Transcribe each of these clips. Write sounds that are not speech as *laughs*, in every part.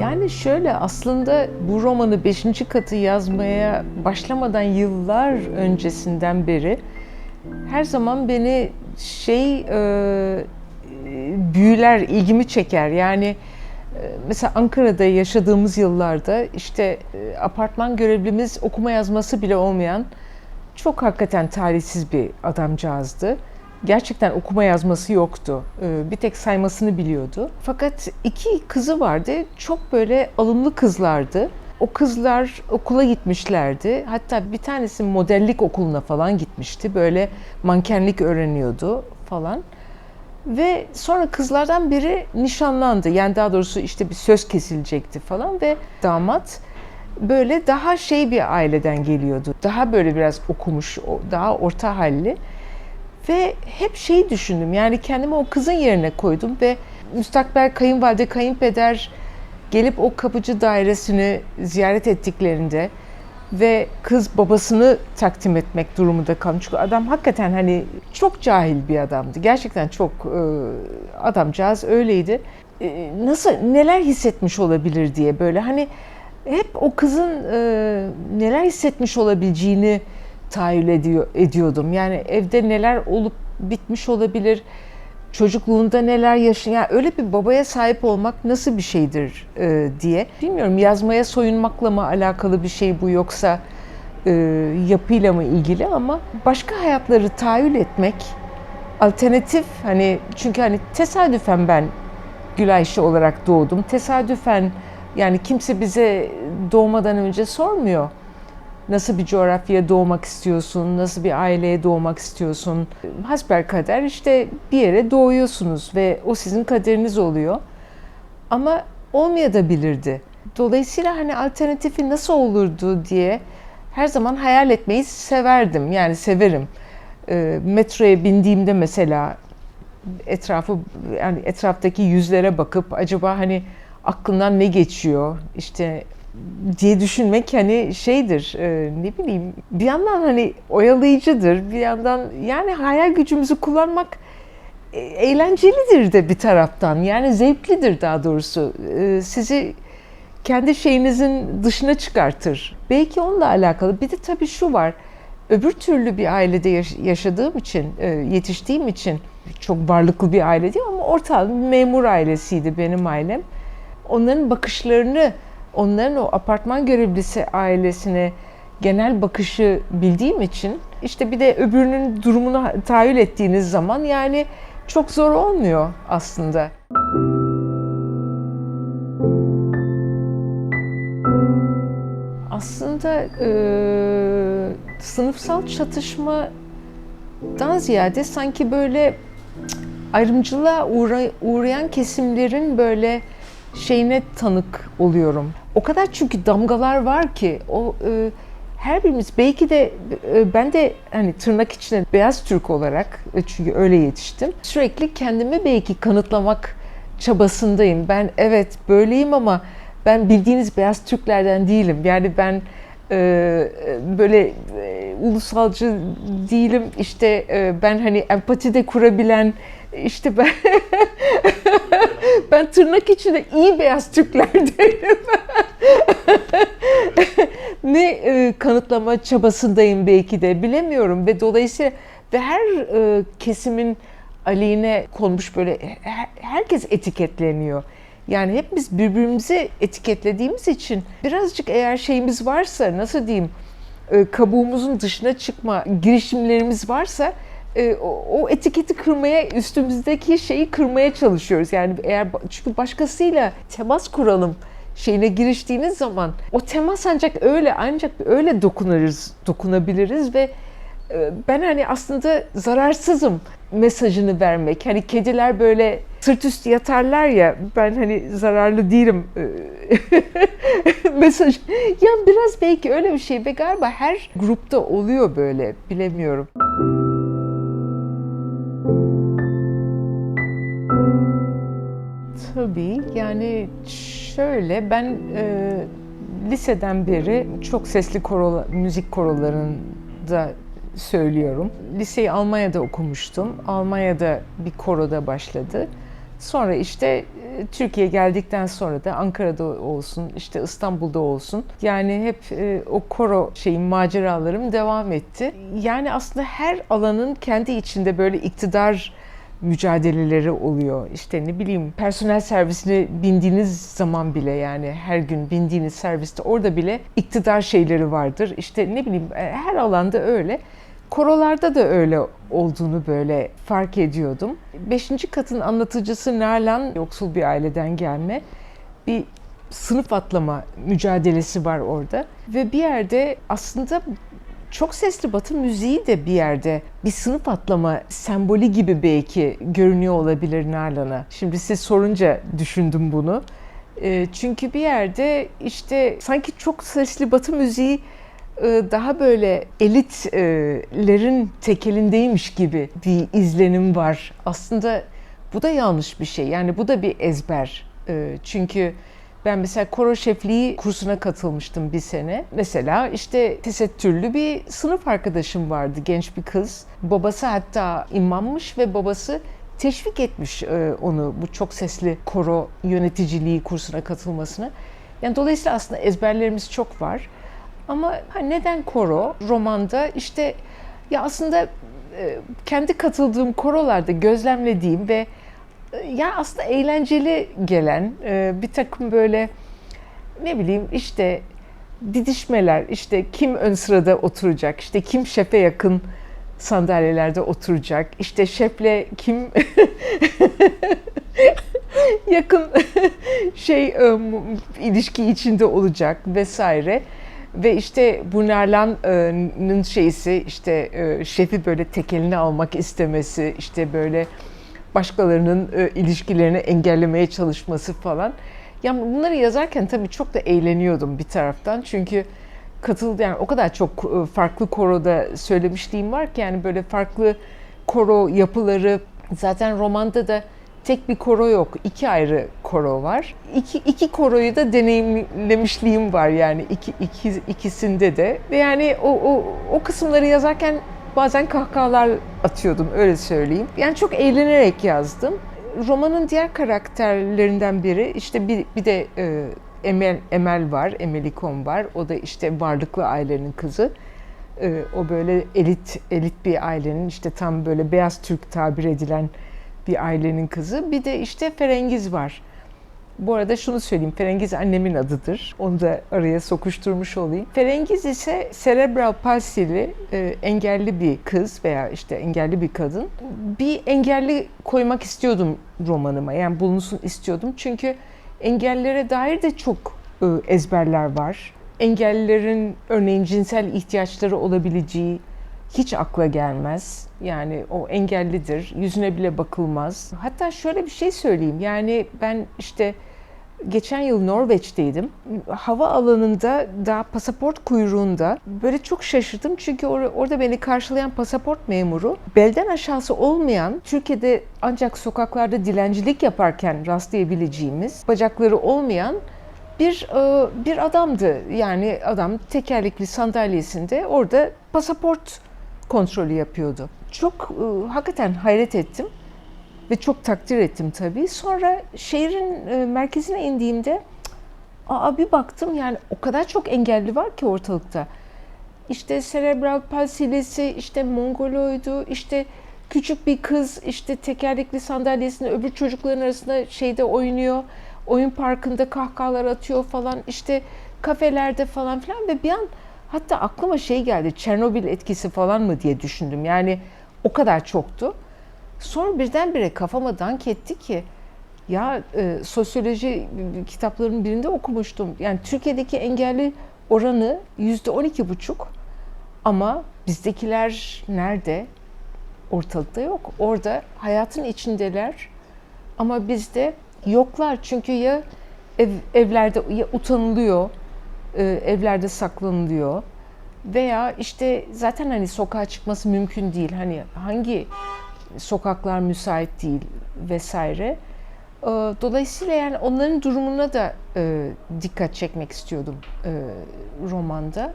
Yani şöyle aslında bu romanı 5. katı yazmaya başlamadan yıllar öncesinden beri her zaman beni şey e, büyüler, ilgimi çeker. Yani e, mesela Ankara'da yaşadığımız yıllarda işte e, apartman görevlimiz okuma yazması bile olmayan çok hakikaten talihsiz bir adamcağızdı. Gerçekten okuma yazması yoktu. Ee, Bir tek saymasını biliyordu. Fakat iki kızı vardı. Çok böyle alımlı kızlardı. O kızlar okula gitmişlerdi. Hatta bir tanesi modellik okuluna falan gitmişti. Böyle mankenlik öğreniyordu falan. Ve sonra kızlardan biri nişanlandı. Yani daha doğrusu işte bir söz kesilecekti falan ve damat böyle daha şey bir aileden geliyordu. Daha böyle biraz okumuş, daha orta halli. Ve hep şey düşündüm yani kendimi o kızın yerine koydum ve müstakbel kayınvalide, kayınpeder gelip o kapıcı dairesini ziyaret ettiklerinde ve kız babasını takdim etmek durumunda kalmış. Çünkü adam hakikaten hani çok cahil bir adamdı. Gerçekten çok e, adamcağız öyleydi. E, nasıl neler hissetmiş olabilir diye böyle hani hep o kızın e, neler hissetmiş olabileceğini tahayyül ediyor, ediyordum. Yani evde neler olup bitmiş olabilir, çocukluğunda neler yaşıyor, yani öyle bir babaya sahip olmak nasıl bir şeydir e, diye. Bilmiyorum yazmaya soyunmakla mı alakalı bir şey bu yoksa e, yapıyla mı ilgili ama başka hayatları tahayyül etmek, alternatif hani çünkü hani tesadüfen ben Gülayşe olarak doğdum. Tesadüfen yani kimse bize doğmadan önce sormuyor. Nasıl bir coğrafyaya doğmak istiyorsun, nasıl bir aileye doğmak istiyorsun. Hasbelkader işte bir yere doğuyorsunuz ve o sizin kaderiniz oluyor. Ama olmayabilirdi. Dolayısıyla hani alternatifi nasıl olurdu diye her zaman hayal etmeyi severdim. Yani severim. E, metroya bindiğimde mesela etrafı yani etraftaki yüzlere bakıp acaba hani aklından ne geçiyor işte diye düşünmek hani şeydir e, ne bileyim bir yandan hani oyalayıcıdır bir yandan yani hayal gücümüzü kullanmak e, eğlencelidir de bir taraftan yani zevklidir daha doğrusu E, sizi kendi şeyinizin dışına çıkartır. Belki onunla alakalı. Bir de tabii şu var. Öbür türlü bir ailede yaş- yaşadığım için, yetiştiğim için çok varlıklı bir aile değil ama orta bir memur ailesiydi benim ailem. Onların bakışlarını, onların o apartman görevlisi ailesine genel bakışı bildiğim için işte bir de öbürünün durumunu tahayyül ettiğiniz zaman yani çok zor olmuyor aslında. Aslında e, sınıfsal çatışmadan ziyade sanki böyle ayrımcılığa uğra- uğrayan kesimlerin böyle şeyine tanık oluyorum. O kadar çünkü damgalar var ki o e, her birimiz belki de e, ben de hani tırnak içinde beyaz Türk olarak e, çünkü öyle yetiştim. Sürekli kendimi belki kanıtlamak çabasındayım. Ben evet böyleyim ama ben bildiğiniz beyaz Türklerden değilim. Yani ben e, böyle e, ulusalcı değilim. İşte e, ben hani empati de kurabilen işte ben *laughs* ben tırnak içinde iyi beyaz Türklerdenim. *laughs* ne e, kanıtlama çabasındayım belki de bilemiyorum ve dolayısıyla ve her e, kesimin aleyhine konmuş böyle her- herkes etiketleniyor. Yani hepimiz birbirimizi etiketlediğimiz için birazcık eğer şeyimiz varsa nasıl diyeyim e, kabuğumuzun dışına çıkma girişimlerimiz varsa e, o, etiketi kırmaya üstümüzdeki şeyi kırmaya çalışıyoruz. Yani eğer çünkü başkasıyla temas kuralım şeyine giriştiğiniz zaman o temas ancak öyle ancak öyle dokunuruz dokunabiliriz ve e, ben hani aslında zararsızım mesajını vermek. Hani kediler böyle sırt üstü yatarlar ya ben hani zararlı değilim e, *laughs* mesaj. Ya biraz belki öyle bir şey ve galiba her grupta oluyor böyle bilemiyorum. Tabii yani şöyle ben e, liseden beri çok sesli koro, müzik korolarında söylüyorum. Liseyi Almanya'da okumuştum. Almanya'da bir koroda başladı. Sonra işte e, Türkiye geldikten sonra da Ankara'da olsun, işte İstanbul'da olsun. Yani hep e, o koro şeyin maceralarım devam etti. Yani aslında her alanın kendi içinde böyle iktidar mücadeleleri oluyor. İşte ne bileyim personel servisine bindiğiniz zaman bile yani her gün bindiğiniz serviste orada bile iktidar şeyleri vardır. İşte ne bileyim e, her alanda öyle. Korolarda da öyle olduğunu böyle fark ediyordum. Beşinci katın anlatıcısı Nalan yoksul bir aileden gelme. Bir sınıf atlama mücadelesi var orada. Ve bir yerde aslında çok sesli batı müziği de bir yerde bir sınıf atlama sembolü gibi belki görünüyor olabilir Nalan'a. Şimdi siz sorunca düşündüm bunu. E, çünkü bir yerde işte sanki çok sesli batı müziği e, daha böyle elitlerin tekelindeymiş gibi bir izlenim var. Aslında bu da yanlış bir şey. Yani bu da bir ezber. E, çünkü ben mesela koro şefliği kursuna katılmıştım bir sene. Mesela işte tesettürlü bir sınıf arkadaşım vardı, genç bir kız. Babası hatta imammış ve babası teşvik etmiş e, onu bu çok sesli koro yöneticiliği kursuna katılmasını. Yani dolayısıyla aslında ezberlerimiz çok var. Ama neden koro? Romanda işte ya aslında e, kendi katıldığım korolarda gözlemlediğim ve ya aslında eğlenceli gelen e, bir takım böyle ne bileyim işte didişmeler işte kim ön sırada oturacak işte kim şefe yakın sandalyelerde oturacak işte şefle kim *laughs* yakın *laughs* şey e, ilişki içinde olacak vesaire. Ve işte bu Nerlan'ın şeysi işte e, şefi böyle tekelini almak istemesi işte böyle başkalarının e, ilişkilerini engellemeye çalışması falan. Yani bunları yazarken tabii çok da eğleniyordum bir taraftan. Çünkü katıldı yani o kadar çok e, farklı koroda söylemişliğim var ki yani böyle farklı koro yapıları zaten romanda da tek bir koro yok. iki ayrı koro var. İki, iki koroyu da deneyimlemişliğim var yani iki, iki, ikisinde de. Ve yani o, o, o kısımları yazarken bazen kahkahalar atıyordum öyle söyleyeyim. Yani çok eğlenerek yazdım. Romanın diğer karakterlerinden biri işte bir, bir de e, Emel, Emel var, Emelikom var. O da işte varlıklı ailenin kızı. E, o böyle elit elit bir ailenin işte tam böyle beyaz Türk tabir edilen bir ailenin kızı. Bir de işte Ferengiz var. Bu arada şunu söyleyeyim, Ferengiz annemin adıdır. Onu da araya sokuşturmuş olayım. Ferengiz ise cerebral palsili, e, engelli bir kız veya işte engelli bir kadın. Bir engelli koymak istiyordum romanıma, yani bulunsun istiyordum. Çünkü engellilere dair de çok e, ezberler var. Engellilerin örneğin cinsel ihtiyaçları olabileceği hiç akla gelmez. Yani o engellidir, yüzüne bile bakılmaz. Hatta şöyle bir şey söyleyeyim. Yani ben işte Geçen yıl Norveç'teydim. Hava alanında daha pasaport kuyruğunda böyle çok şaşırdım çünkü or- orada beni karşılayan pasaport memuru belden aşağısı olmayan Türkiye'de ancak sokaklarda dilencilik yaparken rastlayabileceğimiz bacakları olmayan bir e, bir adamdı. Yani adam tekerlekli sandalyesinde orada pasaport kontrolü yapıyordu. Çok e, hakikaten hayret ettim ve çok takdir ettim tabii. Sonra şehrin e, merkezine indiğimde aa bir baktım yani o kadar çok engelli var ki ortalıkta. İşte serebral palsilesi, işte mongoloydu, işte küçük bir kız işte tekerlekli sandalyesinde öbür çocukların arasında şeyde oynuyor. Oyun parkında kahkahalar atıyor falan. işte kafelerde falan filan ve bir an hatta aklıma şey geldi. Çernobil etkisi falan mı diye düşündüm. Yani o kadar çoktu. Sonra birdenbire kafama dank etti ki ya e, sosyoloji kitaplarının birinde okumuştum. Yani Türkiye'deki engelli oranı yüzde on iki buçuk ama bizdekiler nerede? Ortalıkta yok. Orada hayatın içindeler ama bizde yoklar. Çünkü ya ev, evlerde ya utanılıyor, e, evlerde saklanılıyor veya işte zaten hani sokağa çıkması mümkün değil. Hani hangi sokaklar müsait değil vesaire. Ee, dolayısıyla yani onların durumuna da e, dikkat çekmek istiyordum e, romanda.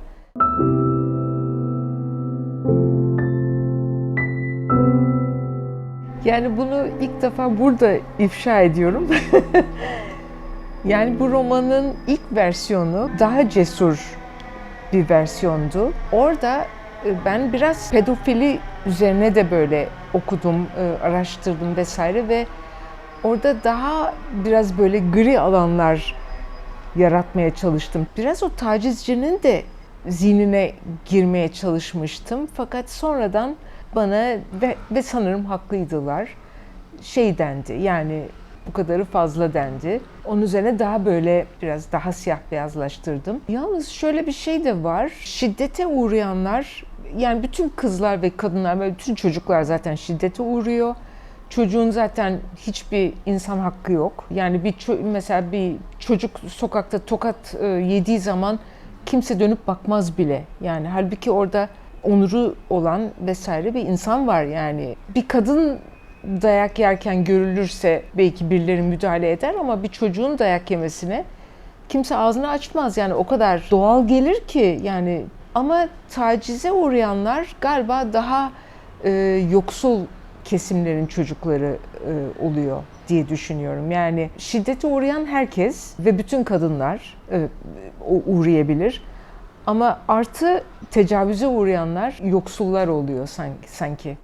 Yani bunu ilk defa burada ifşa ediyorum. *laughs* yani bu romanın ilk versiyonu daha cesur bir versiyondu. Orada e, ben biraz pedofili üzerine de böyle okudum, e, araştırdım vesaire ve orada daha biraz böyle gri alanlar yaratmaya çalıştım. Biraz o tacizcinin de zihnine girmeye çalışmıştım. Fakat sonradan bana ve, ve sanırım haklıydılar. Şey dendi yani bu kadarı fazla dendi. Onun üzerine daha böyle biraz daha siyah beyazlaştırdım. Yalnız şöyle bir şey de var. Şiddete uğrayanlar yani bütün kızlar ve kadınlar ve bütün çocuklar zaten şiddete uğruyor. Çocuğun zaten hiçbir insan hakkı yok. Yani bir mesela bir çocuk sokakta tokat e, yediği zaman kimse dönüp bakmaz bile. Yani halbuki orada onuru olan vesaire bir insan var yani. Bir kadın dayak yerken görülürse belki birileri müdahale eder ama bir çocuğun dayak yemesine kimse ağzını açmaz. Yani o kadar doğal gelir ki yani ama tacize uğrayanlar galiba daha e, yoksul kesimlerin çocukları e, oluyor diye düşünüyorum. Yani şiddete uğrayan herkes ve bütün kadınlar e, uğrayabilir. Ama artı tecavüze uğrayanlar yoksullar oluyor sanki. sanki.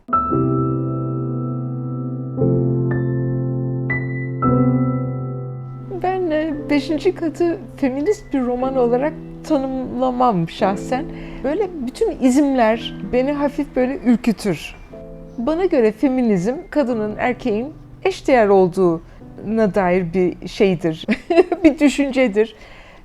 Ben e, beşinci katı feminist bir roman olarak tanımlamam şahsen. Böyle bütün izimler beni hafif böyle ürkütür. Bana göre feminizm kadının erkeğin eşdeğer olduğuna dair bir şeydir, *laughs* bir düşüncedir.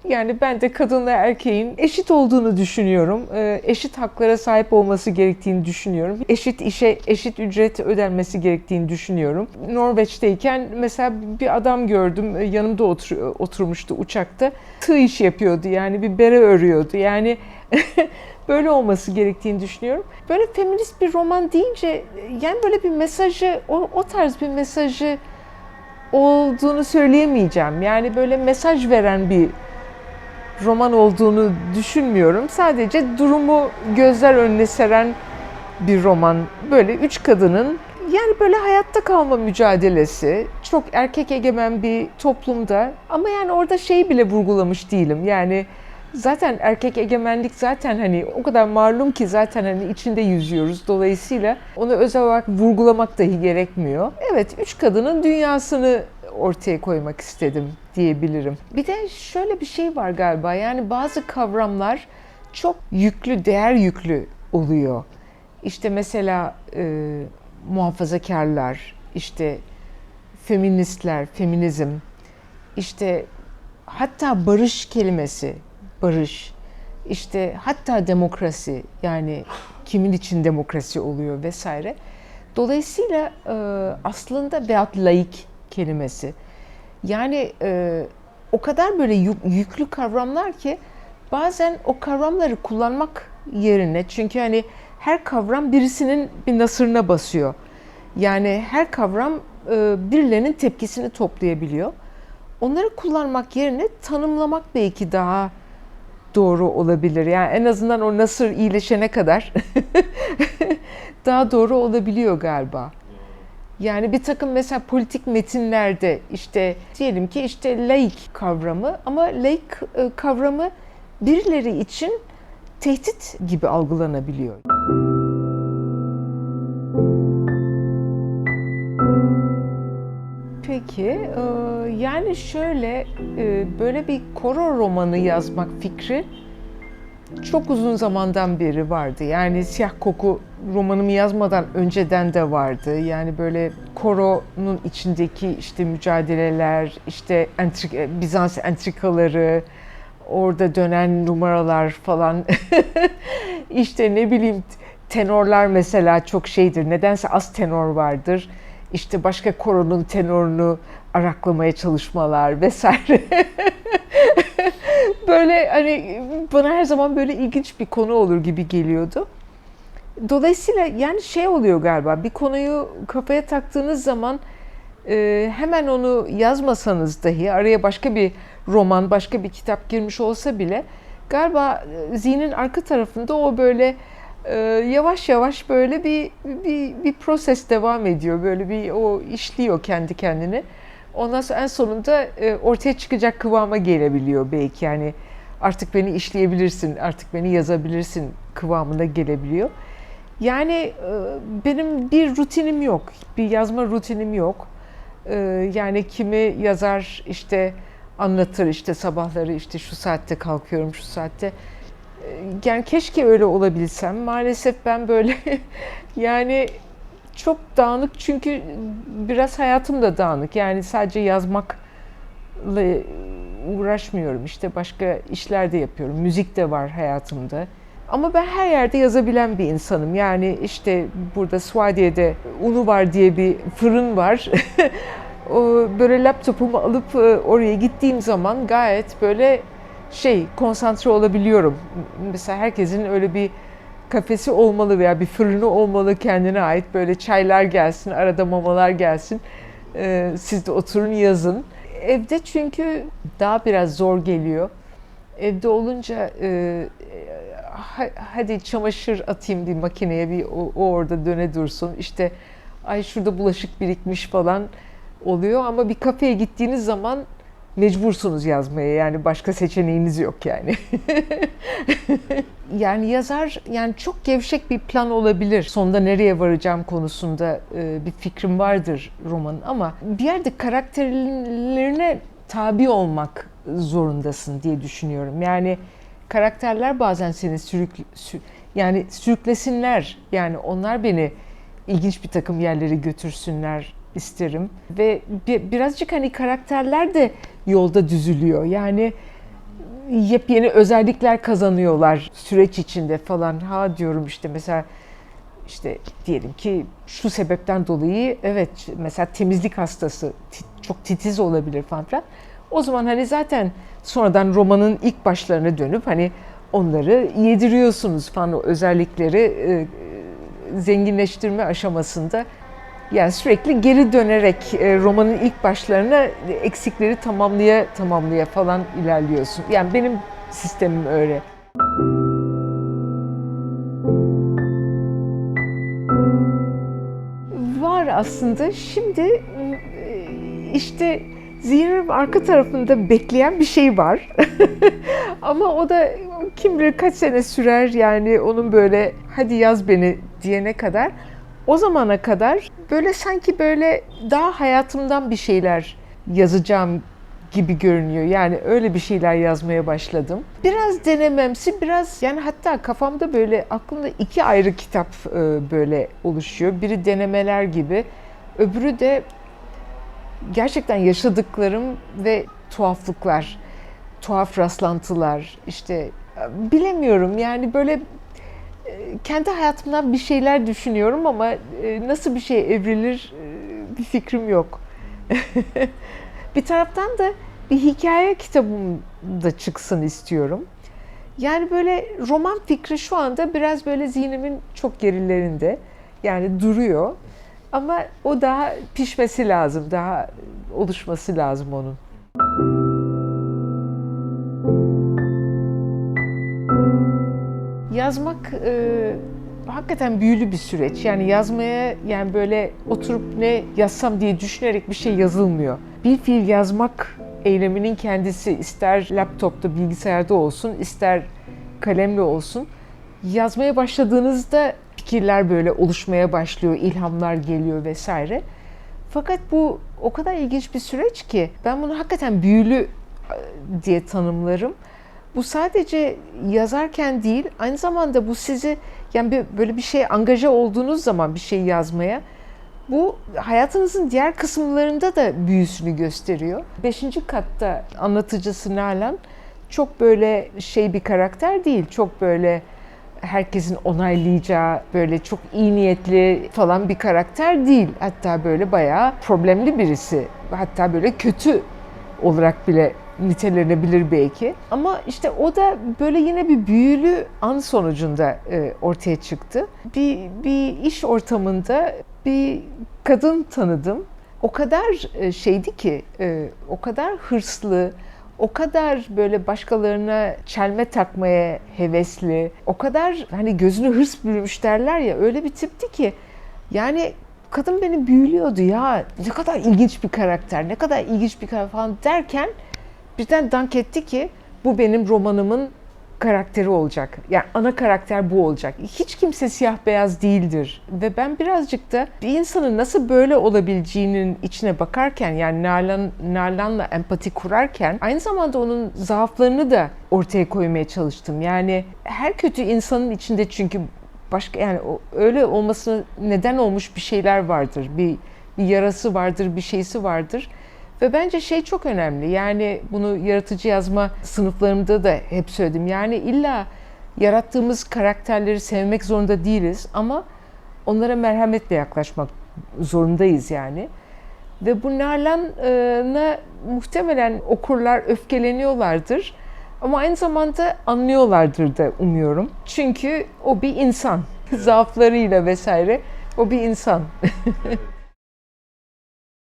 Yani ben de kadınla erkeğin eşit olduğunu düşünüyorum. Ee, Eşit haklara sahip olması gerektiğini düşünüyorum. Eşit işe eşit ücret ödenmesi gerektiğini düşünüyorum. Norveç'teyken mesela bir adam gördüm. e, Yanımda otur, oturmuştu uçakta. Tığ işi yapıyordu yani bir bere örüyordu. Yani *laughs* böyle olması gerektiğini düşünüyorum. Böyle feminist bir roman deyince yani böyle bir mesajı, o, o tarz bir mesajı olduğunu söyleyemeyeceğim. Yani böyle mesaj veren bir roman olduğunu düşünmüyorum. Sadece durumu gözler önüne seren bir roman. Böyle üç kadının yani böyle hayatta kalma mücadelesi. Çok erkek egemen bir toplumda ama yani orada şey bile vurgulamış değilim. Yani zaten erkek egemenlik zaten hani o kadar malum ki zaten hani içinde yüzüyoruz. Dolayısıyla onu özel olarak vurgulamak dahi gerekmiyor. Evet, üç kadının dünyasını ortaya koymak istedim diyebilirim. Bir de şöyle bir şey var galiba. Yani bazı kavramlar çok yüklü, değer yüklü oluyor. İşte mesela e, muhafazakarlar, işte feministler, feminizm, işte hatta barış kelimesi, barış, işte hatta demokrasi yani kimin için demokrasi oluyor vesaire. Dolayısıyla e, aslında veyahut laik kelimesi yani e, o kadar böyle yük- yüklü kavramlar ki bazen o kavramları kullanmak yerine çünkü hani her kavram birisinin bir nasırına basıyor. Yani her kavram e, birilerinin tepkisini toplayabiliyor. Onları kullanmak yerine tanımlamak belki daha doğru olabilir. Yani en azından o nasır iyileşene kadar *laughs* daha doğru olabiliyor galiba. Yani bir takım mesela politik metinlerde işte diyelim ki işte laik kavramı ama laik e, kavramı birileri için tehdit gibi algılanabiliyor. Peki, e, yani şöyle e, böyle bir koro romanı yazmak fikri çok uzun zamandan beri vardı. Yani Siyah Koku romanımı yazmadan önceden de vardı. Yani böyle koronun içindeki işte mücadeleler, işte entrik, Bizans entrikaları, orada dönen numaralar falan. *laughs* işte ne bileyim tenorlar mesela çok şeydir. Nedense az tenor vardır. İşte başka koronun tenorunu araklamaya çalışmalar vesaire. *laughs* böyle hani bana her zaman böyle ilginç bir konu olur gibi geliyordu. Dolayısıyla yani şey oluyor galiba bir konuyu kafaya taktığınız zaman e, hemen onu yazmasanız dahi araya başka bir roman, başka bir kitap girmiş olsa bile galiba e, zihnin arka tarafında o böyle Ee, yavaş yavaş böyle bir, bir bir proses devam ediyor. Böyle bir o işliyor kendi kendine. Ondan sonra en sonunda e, ortaya çıkacak kıvama gelebiliyor belki. Yani artık beni işleyebilirsin, artık beni yazabilirsin kıvamına gelebiliyor. Yani e, benim bir rutinim yok, bir yazma rutinim yok. E, Yani kimi yazar işte anlatır işte sabahları işte şu saatte kalkıyorum, şu saatte. E, Yani keşke öyle olabilsem. Maalesef ben böyle *laughs* yani çok dağınık çünkü biraz hayatım da dağınık. Yani sadece yazmakla uğraşmıyorum. İşte başka işler de yapıyorum. Müzik de var hayatımda. Ama ben her yerde yazabilen bir insanım. Yani işte burada Suadiye'de Unu var diye bir fırın var. *laughs* o böyle laptopumu alıp e, oraya gittiğim zaman gayet böyle şey konsantre olabiliyorum. Mesela herkesin öyle bir kafesi olmalı veya bir fırını olmalı kendine ait böyle çaylar gelsin, arada mamalar gelsin. Ee, siz de oturun yazın. Evde çünkü daha biraz zor geliyor. Evde olunca e, ha- hadi çamaşır atayım bir makineye bir o, o orada döne dursun. İşte ay şurada bulaşık birikmiş falan oluyor ama bir kafeye gittiğiniz zaman mecbursunuz yazmaya yani başka seçeneğiniz yok yani. *laughs* yani yazar yani çok gevşek bir plan olabilir. Sonunda nereye varacağım konusunda e, bir fikrim vardır romanın ama bir yerde karakterlerine tabi olmak zorundasın diye düşünüyorum. Yani karakterler bazen seni sürük sü- yani sürüklesinler. Yani onlar beni ilginç bir takım yerlere götürsünler isterim ve bi- birazcık hani karakterler de yolda düzülüyor. Yani yepyeni özellikler kazanıyorlar süreç içinde falan. Ha diyorum işte mesela işte diyelim ki şu sebepten dolayı evet mesela temizlik hastası çok titiz olabilir falan filan. O zaman hani zaten sonradan romanın ilk başlarına dönüp hani onları yediriyorsunuz falan o özellikleri e, e, zenginleştirme aşamasında yani sürekli geri dönerek e, romanın ilk başlarına eksikleri tamamlaya tamamlaya falan ilerliyorsun. Yani benim sistemim öyle. Var aslında. Şimdi e, işte zihnimin arka tarafında bekleyen bir şey var. *laughs* Ama o da kim bilir kaç sene sürer yani onun böyle hadi yaz beni diyene kadar. O zamana kadar böyle sanki böyle daha hayatımdan bir şeyler yazacağım gibi görünüyor. Yani öyle bir şeyler yazmaya başladım. Biraz denememsi, biraz yani hatta kafamda böyle aklımda iki ayrı kitap e, böyle oluşuyor. Biri denemeler gibi, öbürü de gerçekten yaşadıklarım ve tuhaflıklar, tuhaf rastlantılar. İşte e, bilemiyorum yani böyle kendi hayatımdan bir şeyler düşünüyorum ama e, nasıl bir şey evrilir e, bir fikrim yok. *laughs* bir taraftan da bir hikaye kitabım da çıksın istiyorum. Yani böyle roman fikri şu anda biraz böyle zihnimin çok gerilerinde. Yani duruyor. Ama o daha pişmesi lazım, daha oluşması lazım onun. Yazmak e, hakikaten büyülü bir süreç. Yani yazmaya yani böyle oturup ne yazsam diye düşünerek bir şey yazılmıyor. Bir fiil yazmak eyleminin kendisi ister laptopta, bilgisayarda olsun, ister kalemle olsun. Yazmaya başladığınızda fikirler böyle oluşmaya başlıyor, ilhamlar geliyor vesaire. Fakat bu o kadar ilginç bir süreç ki ben bunu hakikaten büyülü e, diye tanımlarım. Bu sadece yazarken değil, aynı zamanda bu sizi yani böyle bir şey angaja olduğunuz zaman bir şey yazmaya bu hayatınızın diğer kısımlarında da büyüsünü gösteriyor. Beşinci katta anlatıcısı Nalan çok böyle şey bir karakter değil. Çok böyle herkesin onaylayacağı, böyle çok iyi niyetli falan bir karakter değil. Hatta böyle bayağı problemli birisi. Hatta böyle kötü olarak bile nitelenebilir belki. Ama işte o da böyle yine bir büyülü an sonucunda e, ortaya çıktı. Bir, bir iş ortamında bir kadın tanıdım. O kadar e, şeydi ki, e, o kadar hırslı, o kadar böyle başkalarına çelme takmaya hevesli, o kadar hani gözünü hırs bürümüş derler ya öyle bir tipti ki yani kadın beni büyülüyordu ya ne kadar ilginç bir karakter, ne kadar ilginç bir karakter falan derken birden dank etti ki bu benim romanımın karakteri olacak. Yani ana karakter bu olacak. Hiç kimse siyah beyaz değildir. Ve ben birazcık da bir insanın nasıl böyle olabileceğinin içine bakarken yani Nalan, Nalan'la empati kurarken aynı zamanda onun zaaflarını da ortaya koymaya çalıştım. Yani her kötü insanın içinde çünkü başka yani öyle olmasına neden olmuş bir şeyler vardır. Bir, bir yarası vardır, bir şeysi vardır. Ve bence şey çok önemli. Yani bunu yaratıcı yazma sınıflarımda da hep söyledim. Yani illa yarattığımız karakterleri sevmek zorunda değiliz ama onlara merhametle yaklaşmak zorundayız yani. Ve bu Nalan'a muhtemelen okurlar öfkeleniyorlardır. Ama aynı zamanda anlıyorlardır da umuyorum. Çünkü o bir insan. *laughs* Zaaflarıyla vesaire o bir insan.